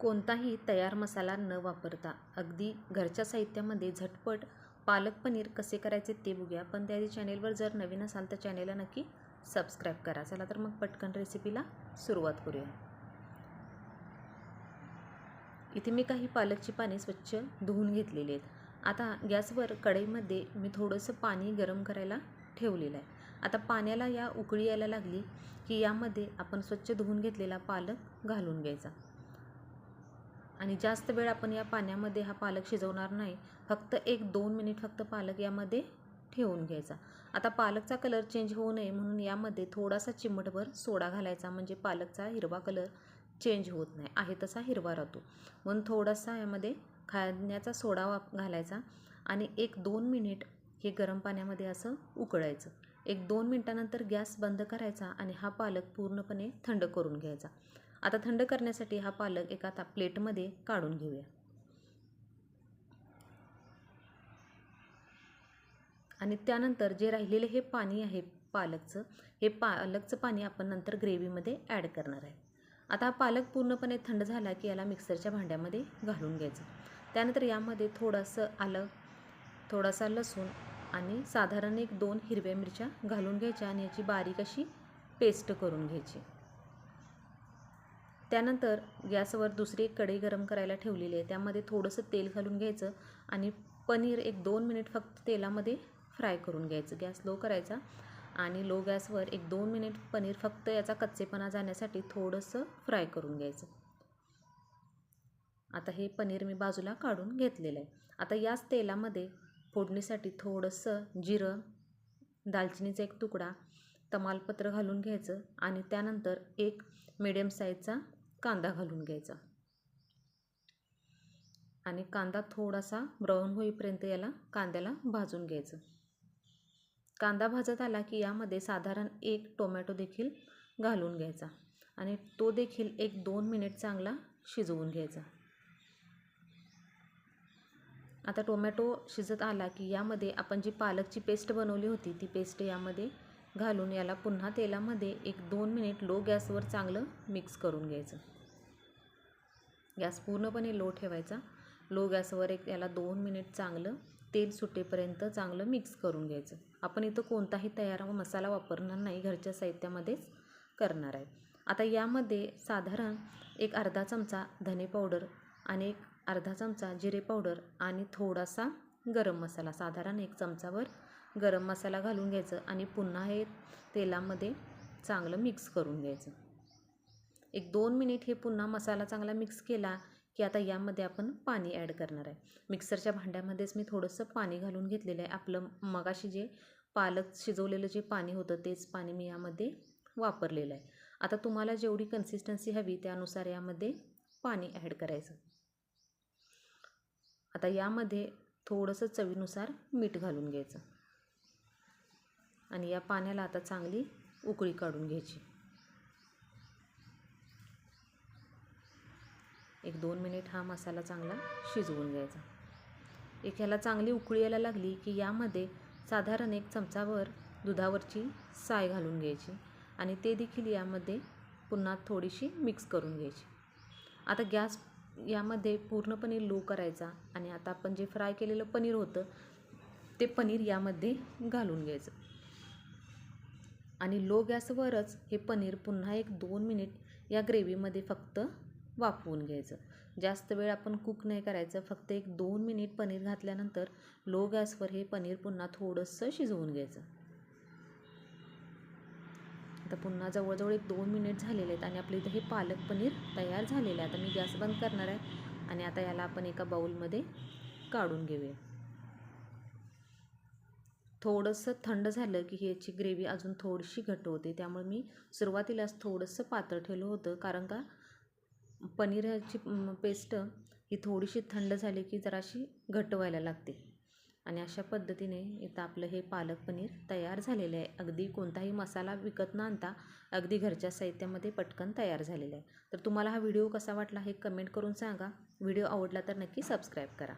कोणताही तयार मसाला न वापरता. अगदी घरच्या साहित्यामध्ये झटपट पालक पनीर कसे करायचे ते बघूया. पण त्याआधी चॅनेलवर जर नवीन असाल तर चॅनेलला नक्की सबस्क्राईब करा. चला तर मग पटकन रेसिपीला सुरुवात करूया. इथे मी काही पालकची पाने स्वच्छ धुवून घेतलेली आहेत. आता गॅसवर कढईमध्ये मी थोडंसं पाणी गरम करायला ठेवलेलं आहे. आता पाण्याला या उकळी यायला लागली की यामध्ये आपण स्वच्छ धुवून घेतलेला पालक घालून घ्यायचा. आणि जास्त वेळ आपण या पाण्यामध्ये हा पालक शिजवणार नाही. फक्त एक दोन मिनिट फक्त पालक यामध्ये ठेवून घ्यायचा. आता पालकचा कलर चेंज होऊ नये म्हणून यामध्ये थोडासा चिमटभर सोडा घालायचा. म्हणजे पालकचा हिरवा कलर चेंज होत नाही. आहे तसा हिरवा राहतो. म्हणून थोडासा यामध्ये खाण्याचा सोडा वाप घालायचा आणि एक दोन मिनिट हे गरम पाण्यामध्ये असं उकळायचं. एक दोन मिनटानंतर गॅस बंद करायचा आणि हा पालक पूर्णपणे थंड करून घ्यायचा. आता थंड करण्यासाठी हा पालक एका ता प्लेटमध्ये काढून घेऊया. आणि त्यानंतर जे राहिलेले हे पाणी आहे पालकचं हे पालकचं पाणी आपण नंतर ग्रेव्हीमध्ये ॲड करणार आहे. आता हा पालक पूर्णपणे थंड झाला की याला मिक्सरच्या भांड्यामध्ये घालून घ्यायचं. त्यानंतर यामध्ये थोडंसं आलं थोडासा लसूण आणि साधारण एक दोन हिरव्या मिरच्या घालून घ्यायच्या आणि याची बारीक अशी पेस्ट करून घ्यायची. त्यानंतर गॅसवर दुसरी एक कढई गरम करायला ठेवलेली आहे. त्यामध्ये थोडंसं तेल घालून घ्यायचं आणि पनीर एक दोन मिनिट फक्त तेलामध्ये फ्राय करून घ्यायचं. गॅस लो करायचा आणि लो गॅसवर एक दोन मिनिट पनीर फक्त याचा कच्चेपणा जाण्यासाठी थोडंसं फ्राय करून घ्यायचं. आता हे पनीर मी बाजूला काढून घेतलेलं आहे. आता याच तेलामध्ये फोडणीसाठी थोडंसं जिरं दालचिनीचा एक तुकडा तमालपत्र घालून घ्यायचं आणि त्यानंतर एक मिडियम साईजचा कांदा घालून घ्यायचा. आणि कांदा थोडासा ब्राऊन होईपर्यंत याला कांद्याला भाजून घ्यायचं. कांदा भाजत आला की यामध्ये साधारण एक टोमॅटो देखील घालून घ्यायचा. आणि तो देखील एक दोन मिनिट चांगला शिजवून घ्यायचा. आता टोमॅटो शिजत आला की यामध्ये आपण जी पालकची पेस्ट बनवली होती ती पेस्ट यामध्ये घालून याला पुन्हा तेलामध्ये एक दोन मिनिट लो गॅसवर चांगलं मिक्स करून घ्यायचं. गॅस पूर्णपणे लो ठेवायचा. लो गॅसवर एक याला दोन मिनिट चांगलं तेल सुटेपर्यंत चांगलं मिक्स करून घ्यायचं. आपण इथं कोणताही तयार मसाला वापरणार नाही घरच्या साहित्यामध्येच करणार आहे. आता यामध्ये साधारण एक अर्धा चमचा धने पावडर आणि एक अर्धा चमचा जिरे पावडर आणि थोडासा गरम मसाला साधारण एक चमचावर गरम मसाला घालून घ्यायचं आणि पुन्हा हे तेलामध्ये चांगलं मिक्स करून घ्यायचं. एक दोन मिनिट हे पुन्हा मसाला चांगला मिक्स केला की आता यामध्ये आपण पाणी ॲड करणार आहे. मिक्सरच्या भांड्यामध्येच मी थोडंसं पाणी घालून घेतलेलं आहे. आपलं मगाशी जे पालक शिजवलेलं जे पाणी होतं तेच पाणी मी यामध्ये वापरलेलं आहे. आता तुम्हाला जेवढी कन्सिस्टन्सी हवी त्यानुसार यामध्ये पाणी ॲड करायचं. आता यामध्ये थोडंसं चवीनुसार मीठ घालून घ्यायचं. आणि या पाण्याला आता चांगली उकळी काढून घ्यायची. एक दोन मिनिट हा मसाला चांगला शिजवून घ्यायचा. एक ह्याला चांगली उकळी यायला लागली की यामध्ये साधारण एक चमचावर दुधावरची साय घालून घ्यायची आणि ते देखील यामध्ये पुन्हा थोडीशी मिक्स करून घ्यायची. आता गॅस यामध्ये पूर्णपणे लो करायचा आणि आता आपण जे फ्राय केलेलं पनीर होतं ते पनीर यामध्ये घालून घ्यायचं. आणि लो गॅसवरच हे पनीर पुन्हा एक दोन मिनिट या ग्रेव्हीमध्ये फक्त वाफवून घ्यायचं. जास्त वेळ आपण कुक नाही करायचं फक्त एक दोन मिनिट पनीर घातल्यानंतर लो गॅसवर हे पनीर पुन्हा थोडंसं शिजवून घ्यायचं. आता पुन्हा जवळजवळ एक दोन मिनिट झालेले आहेत आणि आपल्या इथं हे पालक पनीर तयार झालेलं आहे आता मी गॅस बंद करणार आहे आणि आता याला आपण एका बाऊलमध्ये काढून घेऊया. थोडंसं थंड झालं की ह्याची ग्रेव्ही अजून थोडीशी घट होते. त्यामुळे मी सुरुवातीलाच थोडंसं पातळ ठेवलं होतं. कारण का पनीरची पेस्ट ही थोडीशी थंड झाली की जराशी घट व्हायला लागते. आणि अशा पद्धतीने इथं आपलं हे पालक पनीर तयार झालेलं आहे. अगदी कोणताही मसाला विकत न आणता अगदी घरच्या साहित्यामध्ये पटकन तयार झालेलं आहे. तर तुम्हाला हा व्हिडिओ कसा वाटला हे कमेंट करून सांगा. व्हिडिओ आवडला तर नक्की सबस्क्राईब करा.